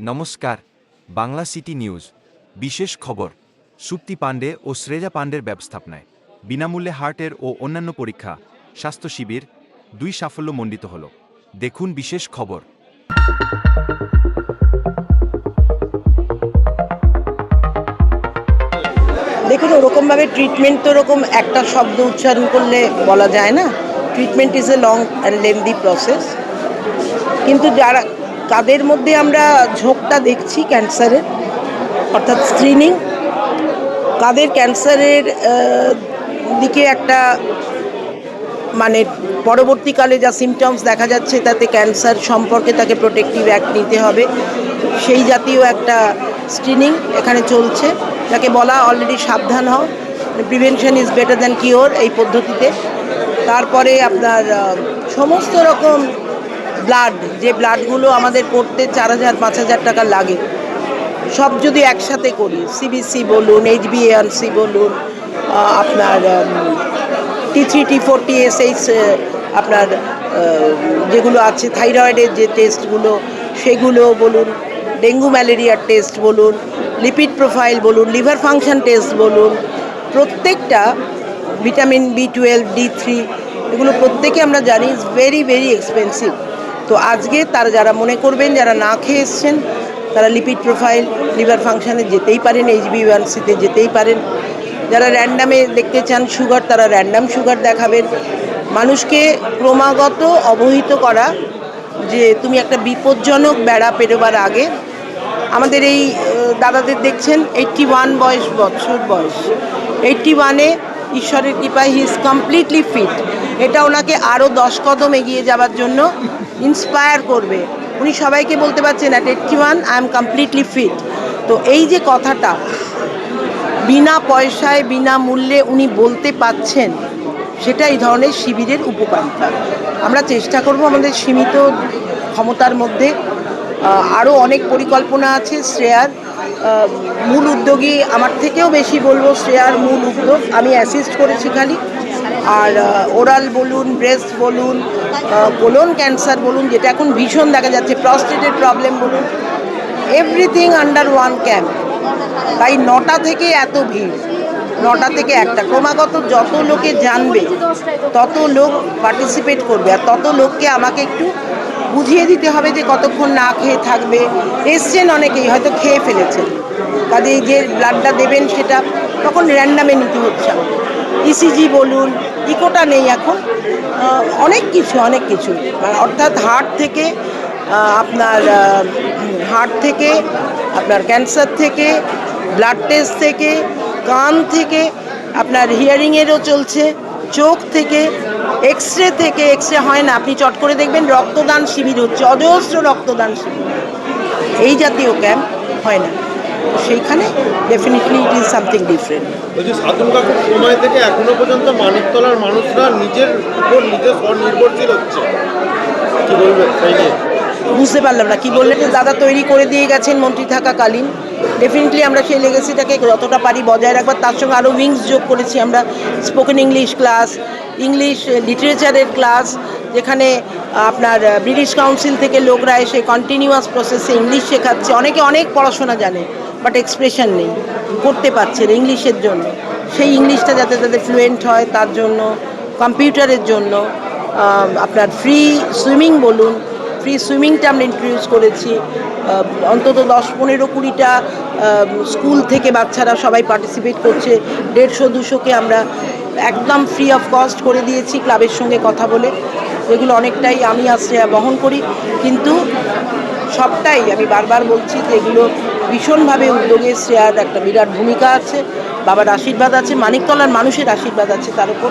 নমস্কার, Bangla city news. বিশেষ খবর, সুপ্তি পাণ্ডে ও শ্রেজা পাণ্ডের ব্যবস্থাপনায়। বিনামূল্যে হার্টের ও অন্যান্য পরীক্ষা, স্বাস্থ্য শিবির, দুই সাফল্য মণ্ডিত হল। দেখুন বিশেষ খবর। দেখুন, ওরকমভাবে ট্রিটমেন্ট তো ওরকম একটা শব্দ উচ্চারণ করলে বলা যায় না। Treatment is a long and lengthy process কিন্তু যারা কাদের মধ্যে আমরা ঝোঁকটা দেখছি ক্যান্সারের, অর্থাৎ স্ক্রিনিং কাদের ক্যান্সারের দিকে একটা মানে পরবর্তীকালে যা সিমটমস দেখা যাচ্ছে তাতে ক্যান্সার সম্পর্কে তাকে প্রোটেক্টিভ অ্যাক্ট নিতে হবে। সেই জাতীয় একটা স্ক্রিনিং এখানে চলছে। যাকে বলা অলরেডি সাবধান হও। Prevention is better than cure এই পদ্ধতিতে। তারপরে আপনার সমস্ত রকম ব্লাড যে ব্লাডগুলো আমাদের করতে চার হাজার, পাঁচ হাজার টাকা লাগে। সব যদি একসাথে করি সিবিসি বলুন এইচবিএনসি বলুন আপনার T three T four T S H আপনার যেগুলো আছে থাইরয়েডের যে টেস্টগুলো সেগুলো বলুন, ডেঙ্গু ম্যালেরিয়ার টেস্ট বলুন লিপিড প্রোফাইল বলুন লিভার ফাংশন টেস্ট বলুন, প্রত্যেকটা vitamin B twelve D three এগুলো প্রত্যেকে আমরা জানি ইজ ভেরি ভেরি এক্সপেন্সিভ তো আজকে তারা যারা মনে করবেন, যারা না খেয়ে এসছেন, তারা লিপিড প্রোফাইল লিভার ফাংশানে যেতেই পারেন এইচবি ওয়ানসিতে যেতেই পারেন। যারা র্যান্ডামে দেখতে চান সুগার তারা র্যান্ডাম সুগার দেখাবেন। মানুষকে ক্রমাগত অবহিত করা যে তুমি একটা বিপজ্জনক বেড়া পেরোবার আগে আমাদের এই দাদাদের দেখছেন এইট্টি ওয়ান বয়স, বছর বয়স। এইট্টি ওয়ানে ঈশ্বরের কৃপায় হি ইজ কমপ্লিটলি ফিট এটা ওনাকে আরও দশ কদম এগিয়ে যাওয়ার জন্য ইন্সপায়ার করবে। উনি সবাইকে বলতে পারছেন at eighty one I am completely fit তো এই যে কথাটা, বিনা পয়সায়, বিনা মূল্যে উনি বলতে পাচ্ছেন সেটা এই ধরনের শিবিরের উপকারিতা। আমরা চেষ্টা করব আমাদের সীমিত ক্ষমতার মধ্যে আরও অনেক পরিকল্পনা আছে শ্রেয়ার। মূল উদ্যোগী আমার থেকেও বেশি বলব শ্রেয়ার মূল উদ্যোগ। আমি অ্যাসিস্ট করেছি খালি। আর ওরাল বলুন, ব্রেস্ট বলুন কোলন ক্যান্সার বলুন, যেটা এখন ভীষণ দেখা যাচ্ছে, প্রস্টেটের প্রবলেম বলুন, এভরিথিং আন্ডার ওয়ান ক্যাম্প। তাই নটা থেকে এত ভিড়, নটা থেকে একটা। ক্রমাগত যত লোকে জানবে, তত লোক পার্টিসিপেট করবে, আর তত লোককে আমাকে একটু বুঝিয়ে দিতে হবে যে কতক্ষণ না খেয়ে থাকবে। এসছেন অনেকেই, হয়তো খেয়ে ফেলেছেন। কাজেই যে ব্লাডটা দেবেন সেটা তখন র্যান্ডামে নিতে হচ্ছে। ইসিজি বলুন, ইকোটা নেই এখন। অনেক কিছু অনেক কিছু। মানে অর্থাৎ হার্ট থেকে আপনার হার্ট থেকে, আপনার ক্যান্সার থেকে, ব্লাড টেস্ট থেকে, কান থেকে, আপনার হিয়ারিংয়েরও চলছে, চোখ থেকে এক্স রে থেকে এক্স রে হয় না। আপনি চট করে দেখবেন, রক্তদান শিবির হচ্ছে, অজস্র রক্তদান শিবির। এই জাতীয় ক্যাম্প হয় না। সেইখানে definitely it is something different সাধন কাকুর সময় থেকে এখনও পর্যন্ত মানিকতলার মানুষরা নিজের উপর নিজে স্বনির্ভরশীল হচ্ছে। কি বলবে বুঝতে পারলাম না কি বললেন যে দাদা তৈরি করে দিয়ে গেছেন মন্ত্রী থাকাকালীন। ডেফিনেটলি আমরা সেই লেগেসিটাকে যতটা পারি বজায় রাখবার তার সঙ্গে আরও উইংস যোগ করেছি আমরা। স্পোকেন ইংলিশ ক্লাস ইংলিশ লিটারেচারের ক্লাস যেখানে আপনার ব্রিটিশ কাউন্সিল থেকে লোকরা এসে কন্টিনিউয়াস প্রসেসে ইংলিশ শেখাচ্ছে। অনেকে অনেক পড়াশোনা জানে। বাট এক্সপ্রেশন নেই, করতে পারছে না ইংলিশের জন্য। সেই ইংলিশটা যাতে তাদের ফ্লুয়েন্ট হয়, তার জন্য, কম্পিউটারের জন্য আপনার ফ্রি সুইমিং বলুন ফ্রি সুইমিংটা আমরা ইন্ট্রোডিউস করেছি। অন্তত দশ পনেরো কুড়িটা স্কুল থেকে বাচ্চারা সবাই পার্টিসিপেট করছে। দেড়শো, দুশোকে আমরা একদম ফ্রি অফ কস্ট করে দিয়েছি ক্লাবের সঙ্গে কথা বলে। এগুলো অনেকটাই আমি আশ্রয়া বহন করি। কিন্তু সবটাই আমি বারবার বলছি যে এগুলো ভীষণভাবে উদ্যোগে শ্রেয়ার একটা বিরাট ভূমিকা আছে বাবার আশীর্বাদ আছে মানিকতলার মানুষের আশীর্বাদ আছে তার উপর।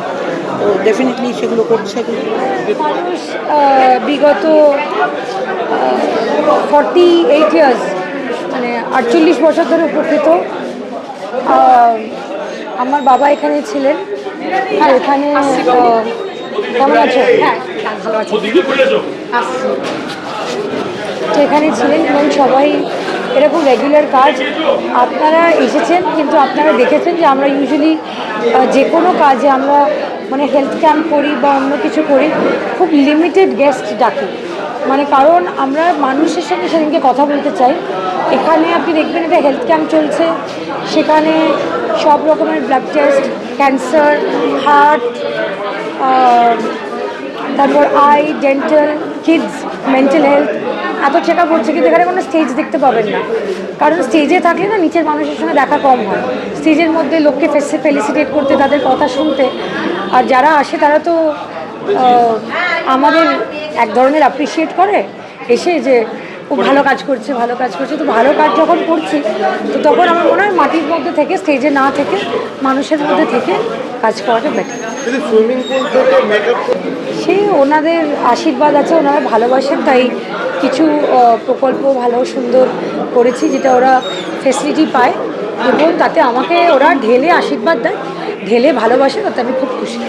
তো ডেফিনেটলি সেগুলো করছে মানুষ বিগত ফর্টি এইট ইয়ার্স মানে আটচল্লিশ বছর ধরে উপকৃত। আমার বাবা এখানে ছিলেন আর এখানে কেমন আছো? হ্যাঁ ভালো আছি। তো এখানে ছিলেন এবং সবাই এরকম রেগুলার কাজ। আপনারা এসেছেন, কিন্তু আপনারা দেখেছেন যে আমরা ইউজুয়ালি যে কোনো কাজে আমরা মানে হেলথ ক্যাম্প করি বা অন্য কিছু করি, খুব লিমিটেড গেস্ট ডাকি। মানে কারণ আমরা মানুষের সঙ্গে সেদিনকে কথা বলতে চাই। এখানে আপনি দেখবেন এটা হেলথ ক্যাম্প চলছে। সেখানে সব রকমের ব্লাড টেস্ট ক্যান্সার হার্ট তারপর eye dental kids mental health এত চেক আপ হচ্ছে কিন্তু এখানে কোনো স্টেজ দেখতে পাবেন না। কারণ স্টেজে থাকলে না নিচের মানুষের সঙ্গে দেখা কম হয়। স্টেজের মধ্যে লোককে ফেসে ফেলিসিটেট করতে তাদের কথা শুনতে। আর যারা আসে তারা তো আমাদের এক ধরনের অ্যাপ্রিসিয়েট করে। এসে যে ও ভালো কাজ করছে ভালো কাজ করছে। তো ভালো কাজ যখন করছি তো তখন আমার মনে হয় মাটির মধ্যে থেকে স্টেজে না থেকে মানুষের মধ্যে থেকে কাজ করাটা বেটার সে ওনাদের আশীর্বাদ আছে ওনারা ভালোবাসেন তাই কিছু প্রকল্প ভালো সুন্দর করেছি যেটা ওরা ফেসিলিটি পায় এবং তাতে আমাকে ওরা ঢেলে আশীর্বাদ দেয়, ঢেলে ভালোবাসে, তাতে আমি খুব খুশি।